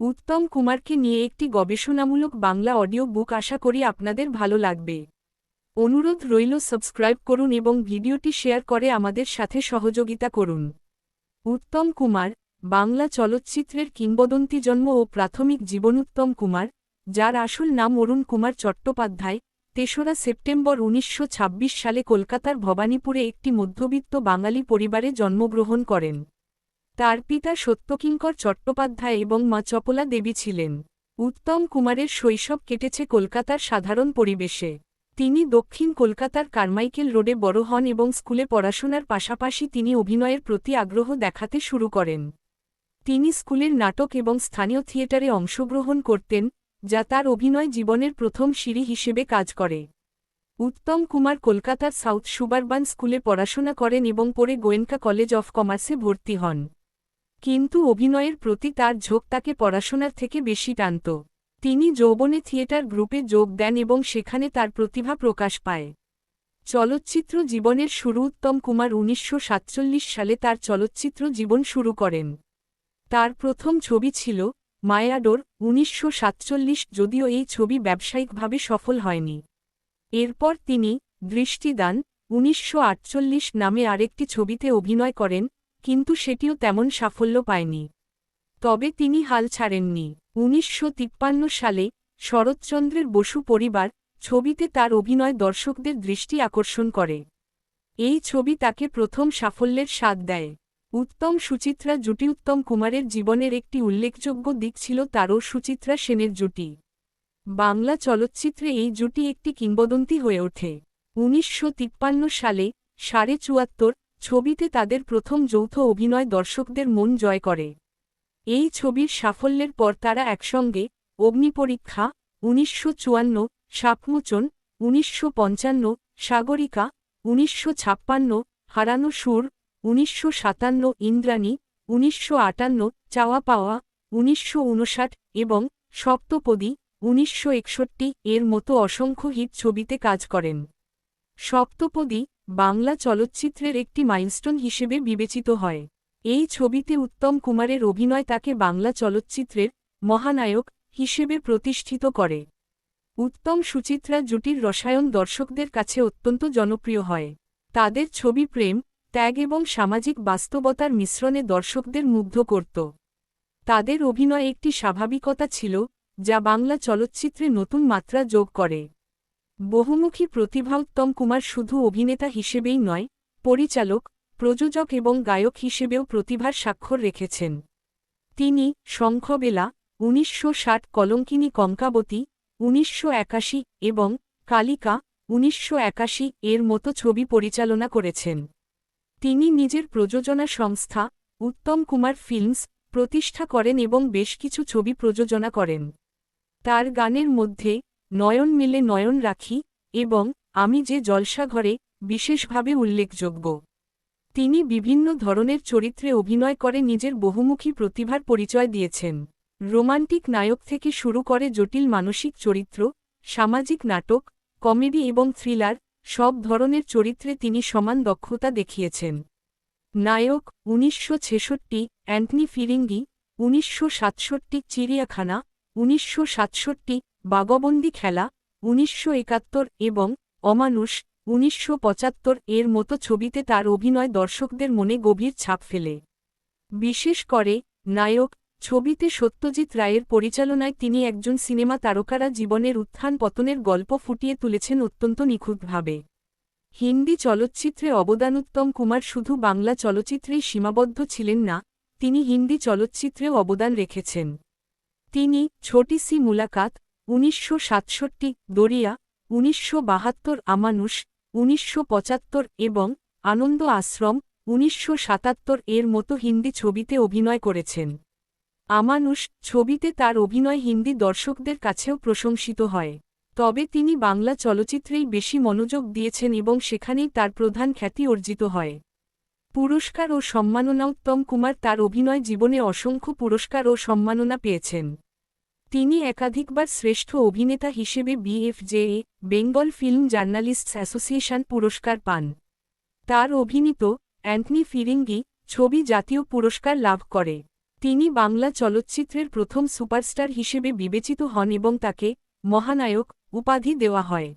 উত্তম কুমারকে নিয়ে একটি গবেষণামূলক বাংলা অডিও বুক আশা করি আপনাদের ভালো লাগবে। অনুরোধ রইল সাবস্ক্রাইব করুন এবং ভিডিওটি শেয়ার করে আমাদের সাথে সহযোগিতা করুন। উত্তম কুমার, বাংলা চলচ্চিত্রের কিংবদন্তি জন্ম ও প্রাথমিক জীবনোত্তম কুমার, যার আসল নাম অরুণ কুমার চট্টোপাধ্যায়, তেসরা সেপ্টেম্বর উনিশশো ছাব্বিশ সালে কলকাতার ভবানীপুরে একটি মধ্যবিত্ত বাঙালি পরিবারে জন্মগ্রহণ করেন। তার পিতা সত্যকিঙ্কর চট্টোপাধ্যায় এবং মা চপলা দেবী ছিলেন। উত্তম কুমারের শৈশব কেটেছে কলকাতার সাধারণ পরিবেশে। তিনি দক্ষিণ কলকাতার কারমাইকেল রোডে বড় হন এবং স্কুলে পড়াশোনার পাশাপাশি তিনি অভিনয়ের প্রতি আগ্রহ দেখাতে শুরু করেন। তিনি স্কুলের নাটক এবং স্থানীয় থিয়েটারে অংশগ্রহণ করতেন, যা তার অভিনয় জীবনের প্রথম সিঁড়ি হিসেবে কাজ করে। উত্তম কুমার কলকাতার সাউথ সুবারবান স্কুলে পড়াশোনা করেন এবং পরে গোয়েনকা কলেজ অফ কমার্সে ভর্তি হন। কিন্তু অভিনয়ের প্রতি তার ঝোঁক তাকে পড়াশোনার থেকে বেশি টানত। তিনি যৌবনে থিয়েটার গ্রুপে যোগ দেন এবং সেখানে তার প্রতিভা প্রকাশ পায়। চলচ্চিত্র জীবনের শুরু উত্তম কুমার উনিশশো সাতচল্লিশ সালে তার চলচ্চিত্র জীবন শুরু করেন। তার প্রথম ছবি ছিল, মায়াডোর উনিশশো সাতচল্লিশ যদিও এই ছবি ব্যবসায়িকভাবে সফল হয়নি। এরপর তিনি দৃষ্টিদান উনিশশো আটচল্লিশ নামে আরেকটি ছবিতে অভিনয় করেন কিন্তু সেটিও তেমন সাফল্য পায়নি। তবে তিনি হাল ছাড়েননি। উনিশশো তিপ্পান্ন সালে শরৎচন্দ্রের বসু পরিবার ছবিতে তার অভিনয় দর্শকদের দৃষ্টি আকর্ষণ করে। এই ছবি তাকে প্রথম সাফল্যের স্বাদ দেয়। উত্তম সুচিত্রা জুটি উত্তম কুমারের জীবনের একটি উল্লেখযোগ্য দিক ছিল তারও সুচিত্রা সেনের জুটি। বাংলা চলচ্চিত্রে এই জুটি একটি কিংবদন্তি হয়ে ওঠে। উনিশশো তিপ্পান্ন সালে সাড়ে চুয়াত্তর ছবিতে তাদের প্রথম যৌথ অভিনয় দর্শকদের মন জয় করে। এই ছবির সাফল্যের পর তারা একসঙ্গে অগ্নিপরীক্ষা, উনিশশো চুয়ান্ন, সাপমোচন, উনিশশো পঞ্চান্ন, সাগরিকা, উনিশশো ছাপ্পান্ন, হারানো সুর, উনিশশো সাতান্ন, ইন্দ্রাণী, উনিশশো আটান্ন, চাওয়া পাওয়া, উনিশশো উনষাট এবং সপ্তপদী, উনিশশো একষট্টি এর মতো অসংখ্য হিট ছবিতে কাজ করেন। সপ্তপদী বাংলা চলচ্চিত্রের একটি মাইলস্টোন হিসেবে বিবেচিত হয়। এই ছবিতে উত্তম কুমারের অভিনয় তাকে বাংলা চলচ্চিত্রের মহানায়ক হিসেবে প্রতিষ্ঠিত করে। উত্তম সুচিত্রা জুটির রসায়ন দর্শকদের কাছে অত্যন্ত জনপ্রিয় হয়। তাদের ছবি প্রেম, ত্যাগ এবং সামাজিক বাস্তবতার মিশ্রণে দর্শকদের মুগ্ধ করত। তাদের অভিনয় একটি স্বাভাবিকতা ছিল, যা বাংলা চলচ্চিত্রে নতুন মাত্রা যোগ করে। বহুমুখী প্রতিভা উত্তম কুমার শুধু অভিনেতা হিসেবেই নয়, পরিচালক, প্রযোজক এবং গায়ক হিসেবেও প্রতিভার স্বাক্ষর রেখেছেন। তিনি শঙ্খবেলা, উনিশশো ষাট কলঙ্কিনী কঙ্কাবতী, উনিশশো একাশি এবং কালিকা, উনিশশো একাশি এর মতো ছবি পরিচালনা করেছেন। তিনি নিজের প্রযোজনা সংস্থা, উত্তম কুমার ফিল্মস, প্রতিষ্ঠা করেন এবং বেশ কিছু ছবি প্রযোজনা করেন। তার গানের মধ্যে নয়ন মিলে নয়ন রাখি, এবং আমি যে জলসাঘরে বিশেষভাবে উল্লেখযোগ্য। তিনি বিভিন্ন ধরনের চরিত্রে অভিনয় করে নিজের বহুমুখী প্রতিভার পরিচয় দিয়েছেন। রোমান্টিক নায়ক থেকে শুরু করে জটিল মানসিক চরিত্র, সামাজিক নাটক, কমেডি এবং থ্রিলার, সব ধরনের চরিত্রে তিনি সমান দক্ষতা দেখিয়েছেন। নায়ক উনিশশো ছেষট্টি, অ্যান্টনি ফিরিঙ্গি, উনিশশো সাতষট্টি, চিড়িয়াখানা, উনিশশো সাতষট্টি বাগবন্দি খেলা, উনিশশো একাত্তর এবং অমানুষ, উনিশশো পঁচাত্তর এর মতো ছবিতে তার অভিনয় দর্শকদের মনে গভীর ছাপ ফেলে। বিশেষ করে, নায়ক, ছবিতে সত্যজিৎ রায়ের পরিচালনায় তিনি একজন সিনেমা তারকারা জীবনের উত্থান পতনের গল্প ফুটিয়ে তুলেছেন অত্যন্ত নিখুঁতভাবে। হিন্দি চলচ্চিত্রে অবদানোত্তম কুমার শুধু বাংলা চলচ্চিত্রেই সীমাবদ্ধ ছিলেন না, তিনি হিন্দি চলচ্চিত্রেও অবদান রেখেছেন। তিনি ছোটি সি মুলাকাত উনিশশো সাতষট্টি, দরিয়া, উনিশশো বাহাত্তর, আমানুষ, উনিশশো পঁচাত্তর এবং আনন্দ আশ্রম, উনিশশো সাতাত্তর এর মতো হিন্দি ছবিতে অভিনয় করেছেন। আমানুষ ছবিতে তার অভিনয় হিন্দি দর্শকদের কাছেও প্রশংসিত হয়। তবে তিনি বাংলা চলচ্চিত্রেই বেশি মনোযোগ দিয়েছেন এবং সেখানেই তার প্রধান খ্যাতি অর্জিত হয়। পুরস্কার ও সম্মাননা উত্তম কুমার তার অভিনয় জীবনে অসংখ্য পুরস্কার ও সম্মাননা পেয়েছেন। তিনি একাধিকবার শ্রেষ্ঠ অভিনেতা হিসেবে BFJA Bengal film journalists association পুরস্কার পান। তার অভিনীত অ্যান্টনি ফিরিঙ্গি ছবি জাতীয় পুরস্কার লাভ করে। তিনি বাংলা চলচ্চিত্রের প্রথম সুপারস্টার হিসেবে বিবেচিত হন এবং তাকে মহানায়ক উপাধি দেওয়া হয়।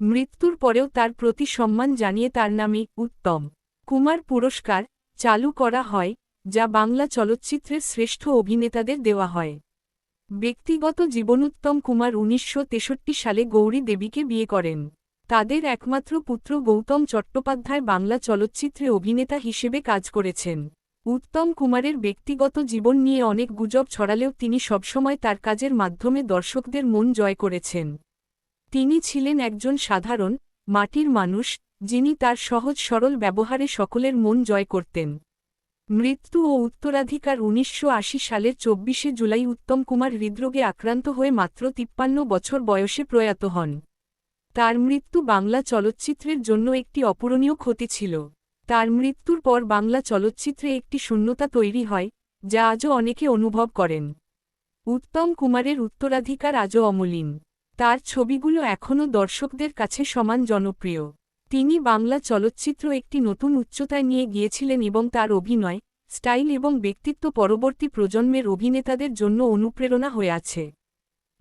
মৃত্যুর পরেও তার প্রতি সম্মান জানিয়ে তার নামে উত্তম কুমার পুরস্কার চালু করা হয়, যা বাংলা চলচ্চিত্রের শ্রেষ্ঠ অভিনেতাদের দেওয়া হয়। ব্যক্তিগত জীবনোত্তম কুমার উনিশশো তেষট্টি সালে গৌরী দেবীকে বিয়ে করেন। তাদের একমাত্র পুত্র গৌতম চট্টোপাধ্যায় বাংলা চলচ্চিত্রে অভিনেতা হিসেবে কাজ করেছেন। উত্তম কুমারের ব্যক্তিগত জীবন নিয়ে অনেক গুজব ছড়ালেও তিনি সবসময় তার কাজের মাধ্যমে দর্শকদের মন জয় করেছেন। তিনি ছিলেন একজন সাধারণ, মাটির মানুষ, যিনি তার সহজ সরল ব্যবহারে সকলের মন জয় করতেন। মৃত্যু ও উত্তরাধিকার উনিশশো সালের চব্বিশে জুলাই উত্তম কুমার হৃদরোগে আক্রান্ত হয়ে মাত্র তিপ্পান্ন বছর বয়সে প্রয়াত হন। তার মৃত্যু বাংলা চলচ্চিত্রের জন্য একটি অপূরণীয় ক্ষতি ছিল। তার মৃত্যুর পর বাংলা চলচ্চিত্রে একটি শূন্যতা তৈরি হয়, যা আজও অনেকে অনুভব করেন। উত্তম কুমারের উত্তরাধিকার আজও অমলিন। তার ছবিগুলো এখনও দর্শকদের কাছে সমান জনপ্রিয়। তিনি বাংলা চলচ্চিত্র একটি নতুন উচ্চতায় নিয়ে গিয়েছিলেন এবং তার অভিনয়, স্টাইল এবং ব্যক্তিত্ব পরবর্তী প্রজন্মের অভিনেতাদের জন্য অনুপ্রেরণা হয়ে আছে।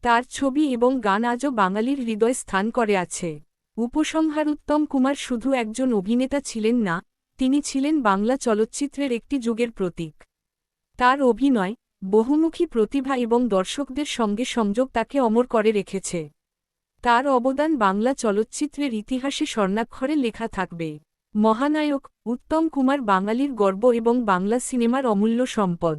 তার ছবি এবং গান আজও বাঙালির হৃদয় স্থান করে আছে। উপসংহার উত্তম কুমার শুধু একজন অভিনেতা ছিলেন না, তিনি ছিলেন বাংলা চলচ্চিত্রের একটি যুগের প্রতীক। তার অভিনয়, বহুমুখী প্রতিভা এবং দর্শকদের সঙ্গে সংযোগ তাকে অমর করে রেখেছে। তার অবদান বাংলা চলচ্চিত্রের ইতিহাসে স্বর্ণাক্ষরে লেখা থাকবে। মহানায়ক উত্তম কুমার বাঙালির গর্ব এবং বাংলা সিনেমার অমূল্য সম্পদ।